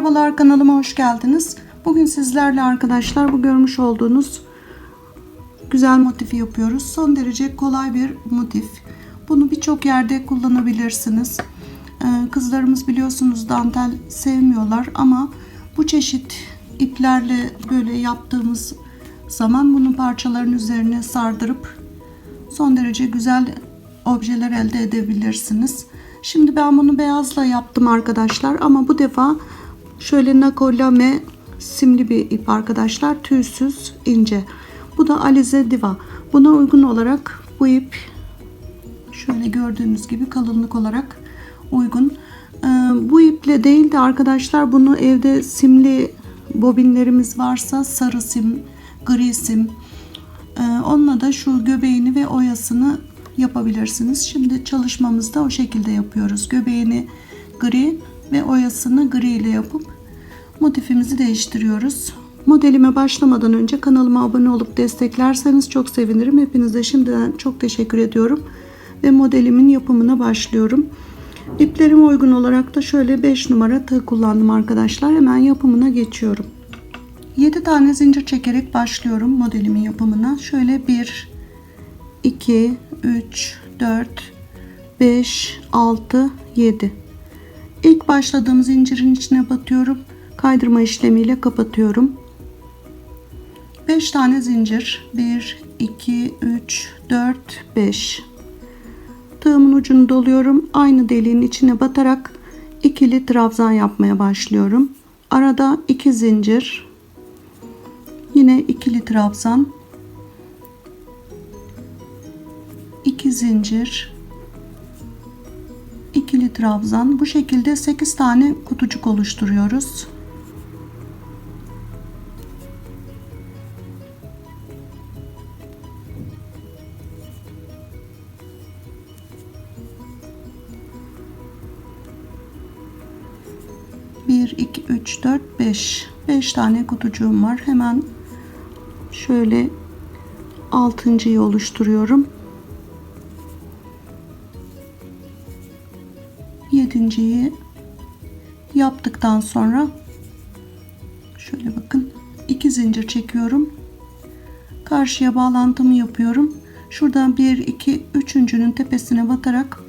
Merhabalar kanalıma hoş geldiniz. Bugün sizlerle arkadaşlar bu görmüş olduğunuz güzel motifi yapıyoruz. Son derece kolay bir motif. Bunu birçok yerde kullanabilirsiniz. Ee, Kızlarımız biliyorsunuz dantel sevmiyorlar ama bu çeşit iplerle böyle yaptığımız zaman bunun parçaların üzerine sardırıp son derece güzel objeler elde edebilirsiniz. Şimdi ben bunu beyazla yaptım arkadaşlar ama bu defa şöyle nakolame simli bir ip arkadaşlar. Tüysüz ince. Bu da Alize Diva. Buna uygun olarak bu ip şöyle gördüğünüz gibi kalınlık olarak uygun. Ee, bu iple değil de arkadaşlar bunu evde simli bobinlerimiz varsa sarı sim, gri sim ee, onunla da şu göbeğini ve oyasını yapabilirsiniz. Şimdi çalışmamızda o şekilde yapıyoruz. Göbeğini gri ve oyasını gri ile yapıp motifimizi değiştiriyoruz. Modelime başlamadan önce kanalıma abone olup desteklerseniz çok sevinirim. Hepinize şimdiden çok teşekkür ediyorum. Ve modelimin yapımına başlıyorum. İplerime uygun olarak da şöyle 5 numara tığ kullandım arkadaşlar. Hemen yapımına geçiyorum. 7 tane zincir çekerek başlıyorum modelimin yapımına. Şöyle 1 2 3 4 5 6 7 İlk başladığım zincirin içine batıyorum. Kaydırma işlemiyle kapatıyorum. 5 tane zincir. 1 2 3 4 5 Tığımın ucunu doluyorum. Aynı deliğin içine batarak ikili trabzan yapmaya başlıyorum. Arada 2 zincir. Yine ikili trabzan. 2 zincir. ikili trabzan. Bu şekilde 8 tane kutucuk oluşturuyoruz. Bir, iki, üç, dört, beş. Beş tane kutucuğum var. Hemen şöyle altıncıyı oluşturuyorum. Yedinciyi yaptıktan sonra şöyle bakın iki zincir çekiyorum. Karşıya bağlantımı yapıyorum. Şuradan 1 2 üçüncünün tepesine batarak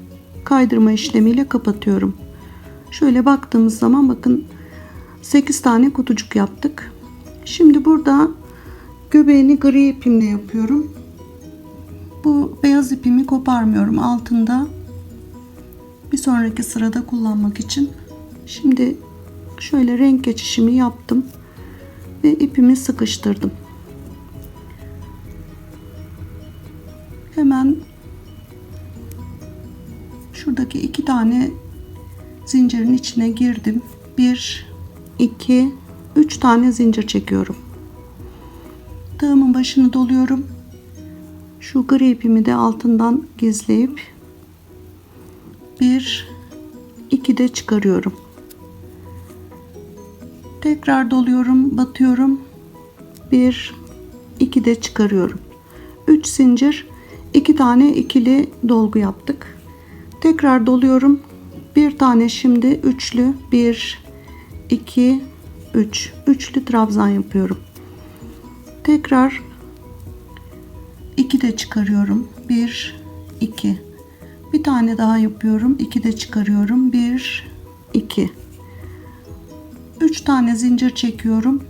kaydırma işlemiyle kapatıyorum. Şöyle baktığımız zaman bakın 8 tane kutucuk yaptık. Şimdi burada göbeğini gri ipimle yapıyorum. Bu beyaz ipimi koparmıyorum altında. Bir sonraki sırada kullanmak için. Şimdi şöyle renk geçişimi yaptım ve ipimi sıkıştırdım. Hemen şuradaki iki tane zincirin içine girdim. 1 2 3 tane zincir çekiyorum. Tığımın başını doluyorum. Şu gri ipimi de altından gizleyip 1 2 de çıkarıyorum. Tekrar doluyorum, batıyorum. 1 2 de çıkarıyorum. 3 zincir, 2 tane ikili dolgu yaptık. Tekrar doluyorum. Bir tane şimdi üçlü 1 2 3 üçlü trabzan yapıyorum. Tekrar 2 de çıkarıyorum. 1 2 bir tane daha yapıyorum. 2 de çıkarıyorum. 1 2 3 tane zincir çekiyorum.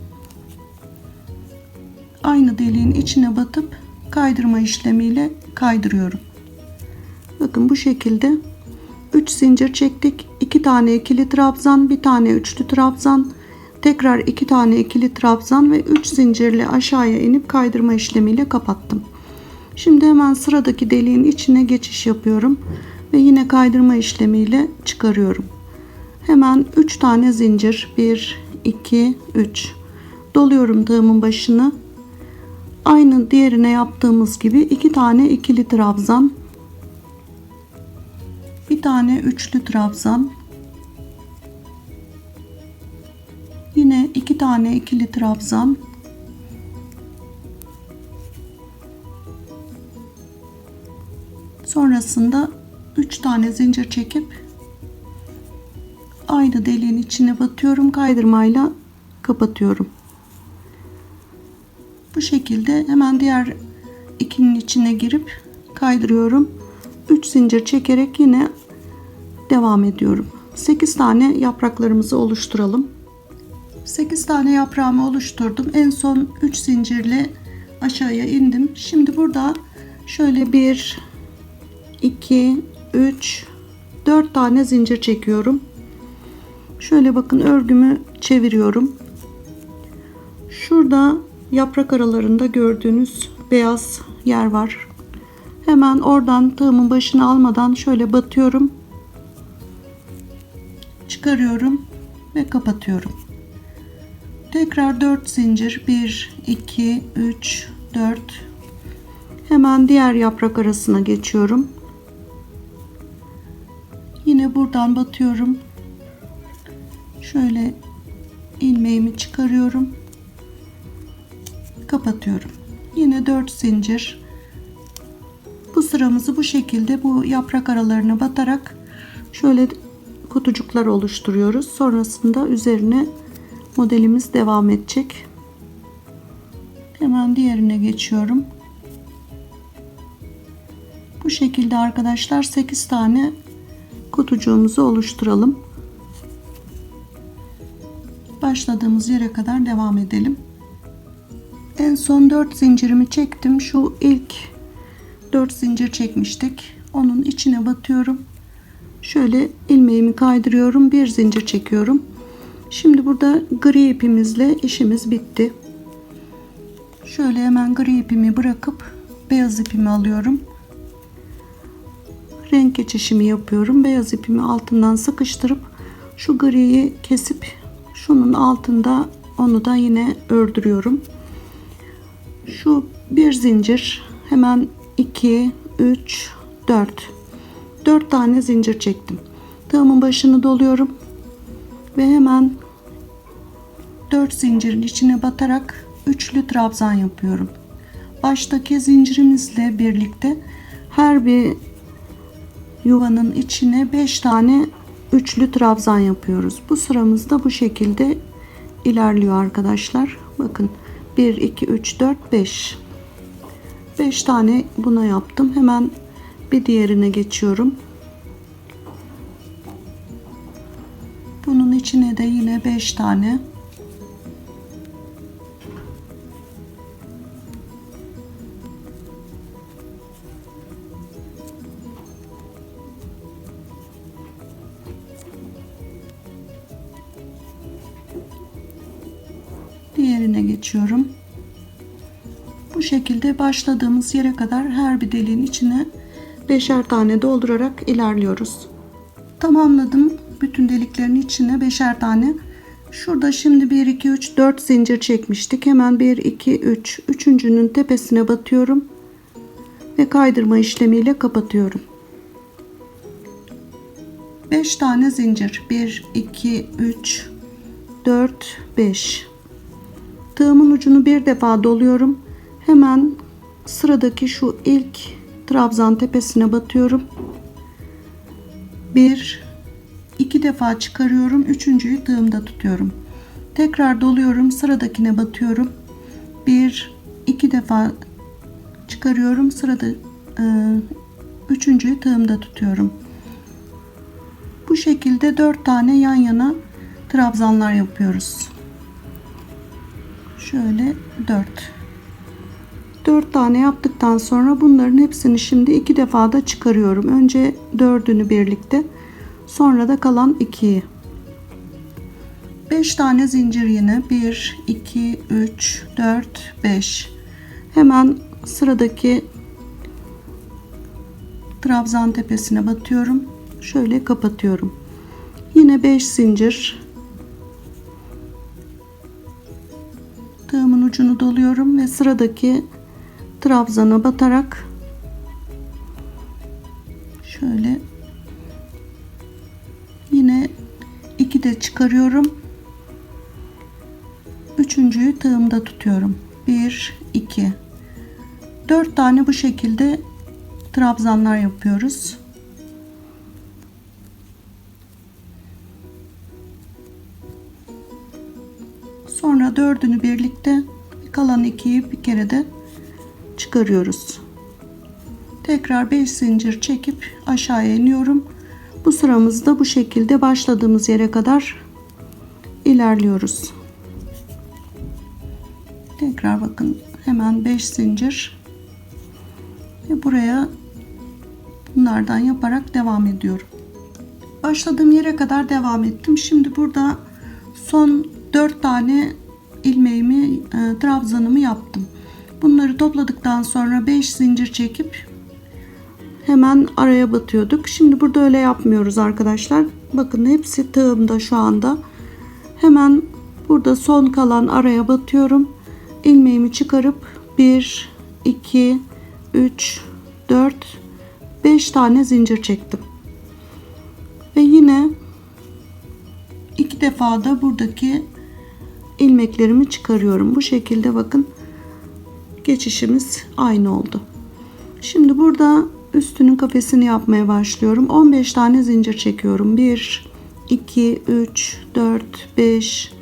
Aynı deliğin içine batıp kaydırma işlemiyle kaydırıyorum. Bakın bu şekilde 3 zincir çektik. 2 tane ikili trabzan, bir tane üçlü trabzan, tekrar 2 tane ikili trabzan ve 3 zincirle aşağıya inip kaydırma işlemiyle kapattım. Şimdi hemen sıradaki deliğin içine geçiş yapıyorum ve yine kaydırma işlemiyle çıkarıyorum. Hemen 3 tane zincir 1 2 3 doluyorum tığımın başını. Aynı diğerine yaptığımız gibi 2 tane ikili trabzan bir tane üçlü trabzan yine iki tane ikili trabzan sonrasında 3 tane zincir çekip aynı deliğin içine batıyorum. Kaydırmayla kapatıyorum. Bu şekilde hemen diğer ikinin içine girip kaydırıyorum. 3 zincir çekerek yine devam ediyorum. 8 tane yapraklarımızı oluşturalım. 8 tane yaprağımı oluşturdum. En son 3 zincirle aşağıya indim. Şimdi burada şöyle 1 2 3 4 tane zincir çekiyorum. Şöyle bakın örgümü çeviriyorum. Şurada yaprak aralarında gördüğünüz beyaz yer var. Hemen oradan tığımın başına almadan şöyle batıyorum. Çıkarıyorum ve kapatıyorum. Tekrar 4 zincir 1 2 3 4 Hemen diğer yaprak arasına geçiyorum. Yine buradan batıyorum. Şöyle ilmeğimi çıkarıyorum. Kapatıyorum. Yine 4 zincir. Bu sıramızı bu şekilde bu yaprak aralarına batarak şöyle kutucuklar oluşturuyoruz. Sonrasında üzerine modelimiz devam edecek. Hemen diğerine geçiyorum. Bu şekilde arkadaşlar 8 tane kutucuğumuzu oluşturalım. Başladığımız yere kadar devam edelim. En son 4 zincirimi çektim. Şu ilk 4 zincir çekmiştik. Onun içine batıyorum. Şöyle ilmeğimi kaydırıyorum. Bir zincir çekiyorum. Şimdi burada gri ipimizle işimiz bitti. Şöyle hemen gri ipimi bırakıp beyaz ipimi alıyorum. Renk geçişimi yapıyorum. Beyaz ipimi altından sıkıştırıp şu griyi kesip şunun altında onu da yine ördürüyorum. Şu bir zincir hemen 2 3 4 4 tane zincir çektim. Tığımın başını doluyorum ve hemen 4 zincirin içine batarak üçlü trabzan yapıyorum. Baştaki zincirimizle birlikte her bir yuvanın içine 5 tane üçlü trabzan yapıyoruz. Bu sıramızda bu şekilde ilerliyor arkadaşlar. Bakın 1 2 3 4 5 5 tane buna yaptım. Hemen bir diğerine geçiyorum. Bunun içine de yine 5 tane diğerine geçiyorum. Bu şekilde başladığımız yere kadar her bir deliğin içine beşer tane doldurarak ilerliyoruz. Tamamladım. Bütün deliklerin içine beşer tane. Şurada şimdi 1 2 3 4 zincir çekmiştik. Hemen 1 2 3 üçüncünün tepesine batıyorum ve kaydırma işlemiyle kapatıyorum. 5 tane zincir. 1 2 3 4 5 Tığımın ucunu bir defa doluyorum. Hemen sıradaki şu ilk trabzan tepesine batıyorum. Bir, iki defa çıkarıyorum. Üçüncüyü tığımda tutuyorum. Tekrar doluyorum. Sıradakine batıyorum. Bir, iki defa çıkarıyorum. Sırada e, üçüncüyü tığımda tutuyorum. Bu şekilde dört tane yan yana trabzanlar yapıyoruz. Şöyle 4. 4 tane yaptıktan sonra bunların hepsini şimdi iki defa da çıkarıyorum. Önce dördünü birlikte sonra da kalan 2'yi. 5 tane zincir yine. 1 2 3 4 5 hemen sıradaki trabzan tepesine batıyorum. Şöyle kapatıyorum. Yine 5 zincir. Tığımın ucunu doluyorum ve sıradaki trabzana batarak şöyle yine iki de çıkarıyorum. Üçüncüyü tığımda tutuyorum. 1 2 4 tane bu şekilde trabzanlar yapıyoruz. Sonra dördünü birlikte kalan ikiyi bir kere de çıkarıyoruz. Tekrar 5 zincir çekip aşağıya iniyorum. Bu sıramızda bu şekilde başladığımız yere kadar ilerliyoruz. Tekrar bakın hemen 5 zincir ve buraya bunlardan yaparak devam ediyorum. Başladığım yere kadar devam ettim. Şimdi burada son 4 tane ilmeğimi, e, trabzanımı yaptım. Bunları topladıktan sonra 5 zincir çekip hemen araya batıyorduk. Şimdi burada öyle yapmıyoruz arkadaşlar. Bakın hepsi tığımda şu anda. Hemen burada son kalan araya batıyorum. İlmeğimi çıkarıp 1 2 3 4 5 tane zincir çektim. Ve yine iki defa da buradaki ilmeklerimi çıkarıyorum. Bu şekilde bakın geçişimiz aynı oldu. Şimdi burada üstünün kafesini yapmaya başlıyorum. 15 tane zincir çekiyorum. 1 2 3 4 5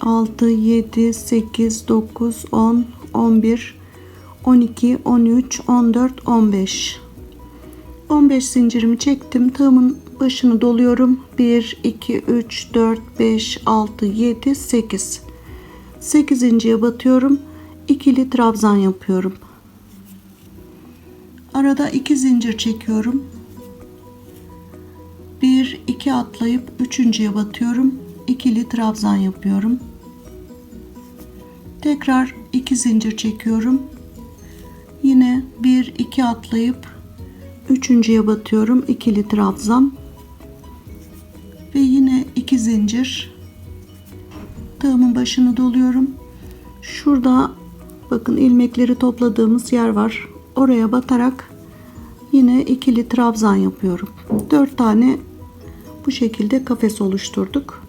6 7 8 9 10 11 12 13 14 15 15 zincirimi çektim. Tığımın başını doluyorum. 1 2 3 4 5 6 7 8 8.ye batıyorum. İkili trabzan yapıyorum. Arada iki zincir çekiyorum. 1 2 atlayıp üçüncüye batıyorum. İkili trabzan yapıyorum. Tekrar iki zincir çekiyorum. Yine 1 2 atlayıp üçüncüye batıyorum. İkili trabzan. Ve yine iki zincir. Tığımın başını doluyorum. Şurada bakın ilmekleri topladığımız yer var. Oraya batarak yine ikili trabzan yapıyorum. 4 tane bu şekilde kafes oluşturduk.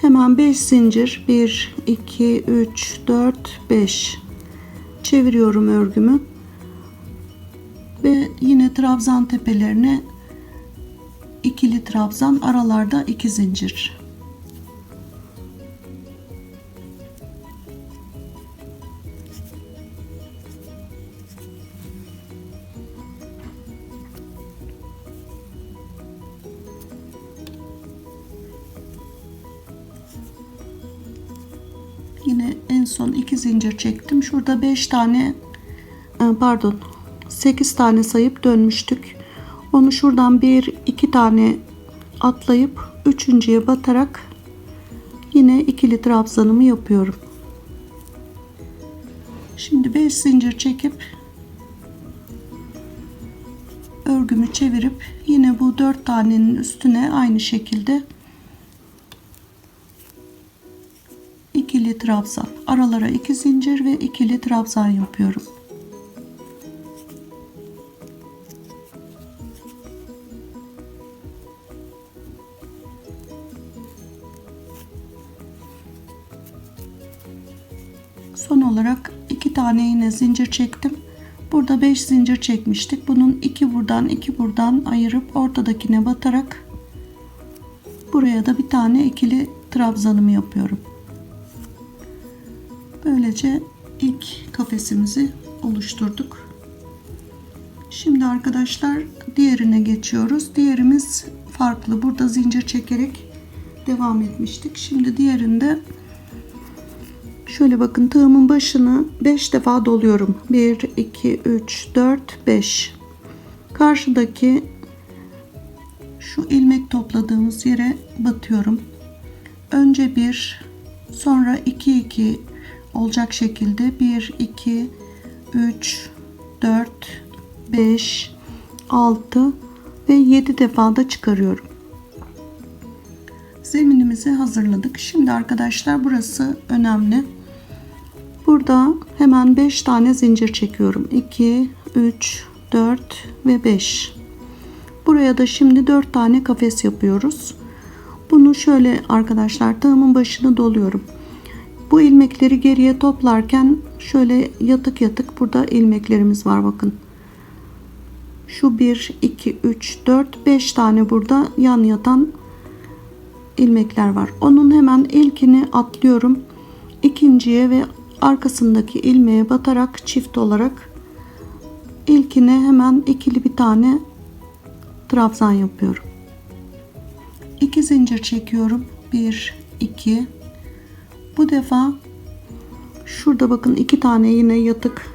Hemen 5 zincir 1 2 3 4 5 çeviriyorum örgümü. Ve yine trabzan tepelerine ikili trabzan aralarda iki zincir. Zincir çektim. Şurada 5 tane e, pardon 8 tane sayıp dönmüştük. Onu şuradan bir iki tane atlayıp üçüncüye batarak yine ikili trabzanımı yapıyorum. Şimdi 5 zincir çekip örgümü çevirip yine bu 4 tanenin üstüne aynı şekilde ikili trabzan aralara iki zincir ve ikili trabzan yapıyorum. Son olarak iki tane yine zincir çektim. Burada 5 zincir çekmiştik. Bunun iki buradan iki buradan ayırıp ortadakine batarak buraya da bir tane ikili trabzanımı yapıyorum. Böylece ilk kafesimizi oluşturduk. Şimdi arkadaşlar diğerine geçiyoruz. Diğerimiz farklı. Burada zincir çekerek devam etmiştik. Şimdi diğerinde şöyle bakın tığımın başını 5 defa doluyorum. 1 2 3 4 5. Karşıdaki şu ilmek topladığımız yere batıyorum. Önce bir sonra 2 2 olacak şekilde 1 2 3 4 5 6 ve 7 defa da çıkarıyorum. Zeminimizi hazırladık. Şimdi arkadaşlar burası önemli. Burada hemen 5 tane zincir çekiyorum. 2 3 4 ve 5. Buraya da şimdi 4 tane kafes yapıyoruz. Bunu şöyle arkadaşlar tığımın başını doluyorum. Bu ilmekleri geriye toplarken şöyle yatık yatık burada ilmeklerimiz var bakın. Şu 1, 2, 3, 4, 5 tane burada yan yatan ilmekler var. Onun hemen ilkini atlıyorum. ikinciye ve arkasındaki ilmeğe batarak çift olarak ilkine hemen ikili bir tane trabzan yapıyorum. 2 zincir çekiyorum. 1 2 Bu defa şurada bakın iki tane yine yatık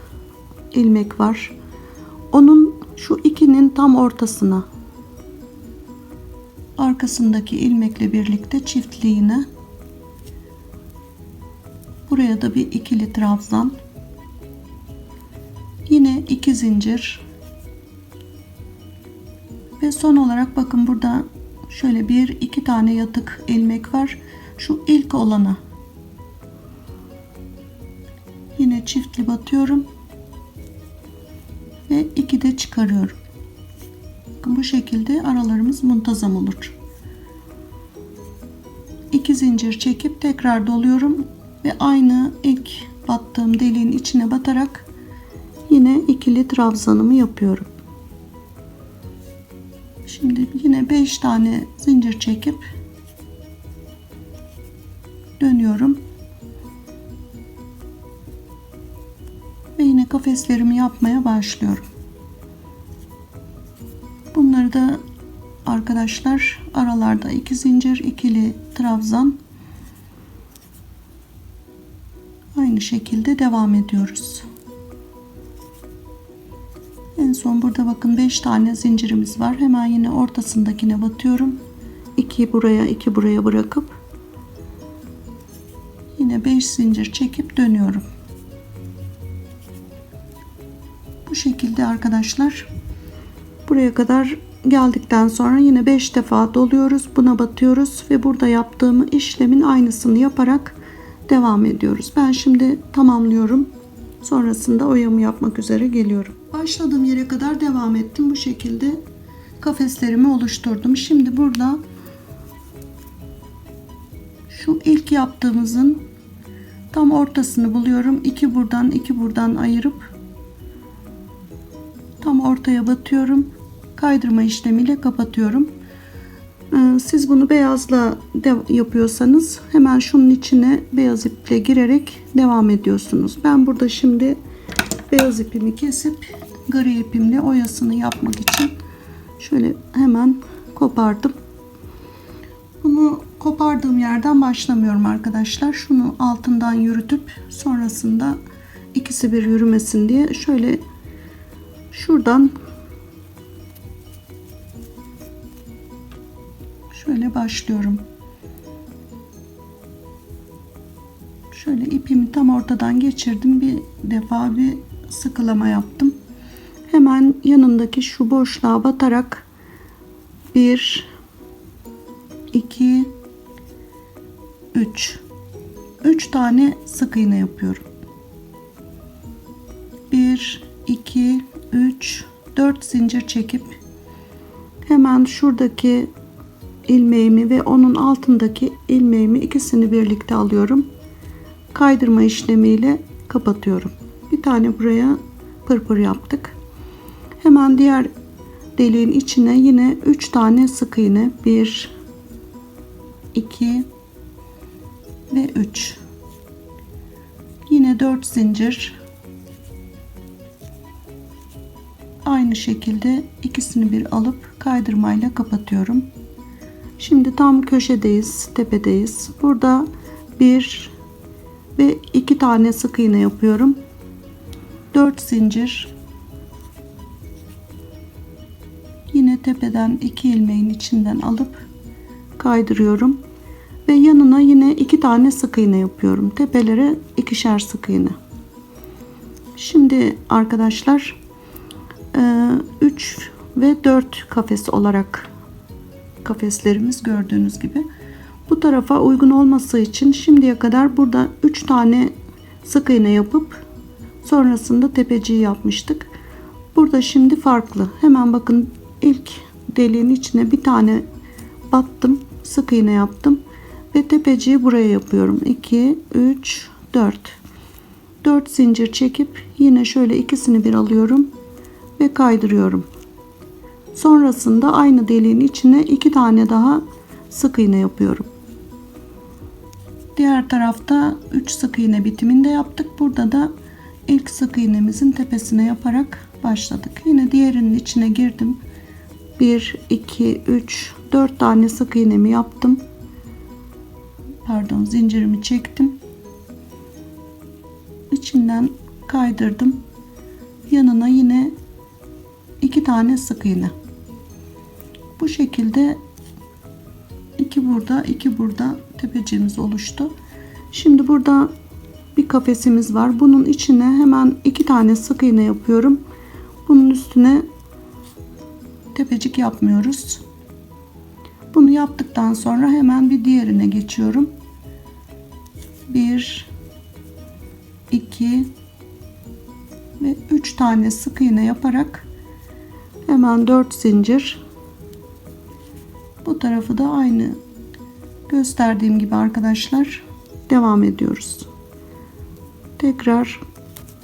ilmek var. Onun şu ikinin tam ortasına arkasındaki ilmekle birlikte çiftliğine buraya da bir ikili trabzan yine iki zincir ve son olarak bakın burada şöyle bir iki tane yatık ilmek var şu ilk olana çiftli batıyorum ve iki de çıkarıyorum Bakın bu şekilde aralarımız muntazam olur. 2 zincir çekip tekrar doluyorum ve aynı ilk battığım deliğin içine batarak yine ikili trabzanımı yapıyorum. Şimdi yine 5 tane zincir çekip kafeslerimi yapmaya başlıyorum. Bunları da arkadaşlar aralarda iki zincir ikili trabzan aynı şekilde devam ediyoruz. En son burada bakın 5 tane zincirimiz var. Hemen yine ortasındakine batıyorum. 2 buraya 2 buraya bırakıp yine 5 zincir çekip dönüyorum. Şekilde arkadaşlar Buraya kadar geldikten sonra yine 5 defa doluyoruz. Buna batıyoruz ve burada yaptığım işlemin aynısını yaparak devam ediyoruz. Ben şimdi tamamlıyorum. Sonrasında oyamı yapmak üzere geliyorum. Başladığım yere kadar devam ettim. Bu şekilde kafeslerimi oluşturdum. Şimdi burada şu ilk yaptığımızın tam ortasını buluyorum. İki buradan iki buradan ayırıp ortaya batıyorum. Kaydırma işlemiyle kapatıyorum. Ee, siz bunu beyazla yapıyorsanız hemen şunun içine beyaz iple girerek devam ediyorsunuz. Ben burada şimdi beyaz ipimi kesip gri ipimle oyasını yapmak için şöyle hemen kopardım. Bunu kopardığım yerden başlamıyorum arkadaşlar. Şunu altından yürütüp sonrasında ikisi bir yürümesin diye şöyle şuradan şöyle başlıyorum. Şöyle ipimi tam ortadan geçirdim. Bir defa bir sıkılama yaptım. Hemen yanındaki şu boşluğa batarak 1 2 3 3 tane sık iğne yapıyorum. 1 2 3 4 zincir çekip hemen şuradaki ilmeğimi ve onun altındaki ilmeğimi ikisini birlikte alıyorum. Kaydırma işlemiyle kapatıyorum. Bir tane buraya pırpır yaptık. Hemen diğer deliğin içine yine 3 tane sık iğne 1 2 ve 3 yine 4 zincir aynı şekilde ikisini bir alıp kaydırmayla kapatıyorum. Şimdi tam köşedeyiz, tepedeyiz. Burada bir ve iki tane sık iğne yapıyorum. 4 zincir. Yine tepeden iki ilmeğin içinden alıp kaydırıyorum ve yanına yine iki tane sık iğne yapıyorum. Tepelere ikişer sık iğne. Şimdi arkadaşlar 3 ve 4 kafes olarak kafeslerimiz gördüğünüz gibi. Bu tarafa uygun olması için şimdiye kadar burada 3 tane sık iğne yapıp sonrasında tepeciyi yapmıştık. Burada şimdi farklı. Hemen bakın ilk deliğin içine bir tane battım. Sık iğne yaptım. Ve tepeciyi buraya yapıyorum. 2, 3, 4. 4 zincir çekip yine şöyle ikisini bir alıyorum ve kaydırıyorum. Sonrasında aynı deliğin içine iki tane daha sık iğne yapıyorum. Diğer tarafta 3 sık iğne bitiminde yaptık. Burada da ilk sık iğnemizin tepesine yaparak başladık. Yine diğerinin içine girdim. 1 2 3 4 tane sık iğnemi yaptım. Pardon, zincirimi çektim. İçinden kaydırdım. Yanına yine iki tane sık iğne. Bu şekilde iki burada, iki burada tepeciğimiz oluştu. Şimdi burada bir kafesimiz var. Bunun içine hemen iki tane sık iğne yapıyorum. Bunun üstüne tepecik yapmıyoruz. Bunu yaptıktan sonra hemen bir diğerine geçiyorum. 1 2 ve 3 tane sık iğne yaparak hemen 4 zincir bu tarafı da aynı gösterdiğim gibi arkadaşlar devam ediyoruz. Tekrar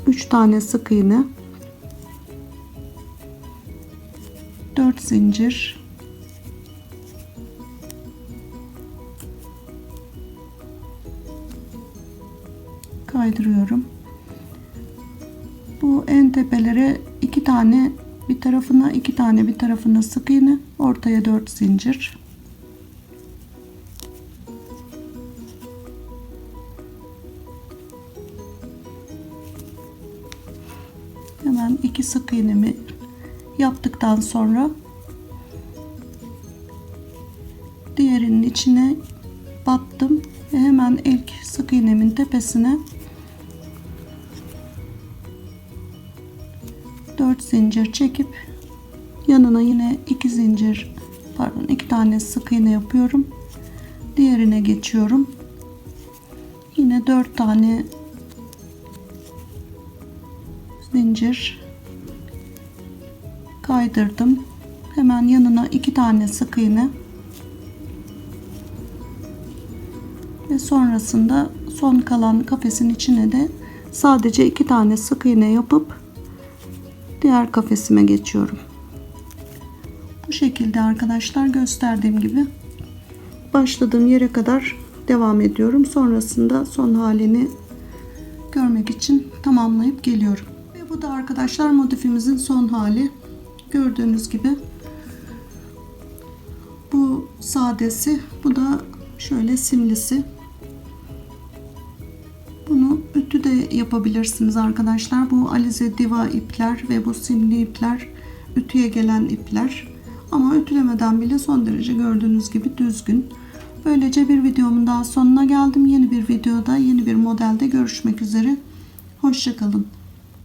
3 tane sık iğne 4 zincir kaydırıyorum. Bu en tepelere iki tane bir tarafına iki tane bir tarafına sık iğne ortaya 4 zincir. Hemen iki sık iğnemi yaptıktan sonra diğerinin içine battım ve hemen ilk sık iğnemin tepesine 4 zincir çekip yanına yine 2 zincir pardon 2 tane sık iğne yapıyorum. Diğerine geçiyorum. Yine 4 tane zincir kaydırdım. Hemen yanına 2 tane sık iğne ve sonrasında son kalan kafesin içine de sadece 2 tane sık iğne yapıp diğer kafesime geçiyorum. Bu şekilde arkadaşlar gösterdiğim gibi başladığım yere kadar devam ediyorum. Sonrasında son halini görmek için tamamlayıp geliyorum. Ve bu da arkadaşlar motifimizin son hali. Gördüğünüz gibi bu sadesi, bu da şöyle simlisi. De yapabilirsiniz arkadaşlar. Bu Alize Diva ipler ve bu simli ipler ütüye gelen ipler. Ama ütülemeden bile son derece gördüğünüz gibi düzgün. Böylece bir videomun daha sonuna geldim. Yeni bir videoda, yeni bir modelde görüşmek üzere. Hoşçakalın.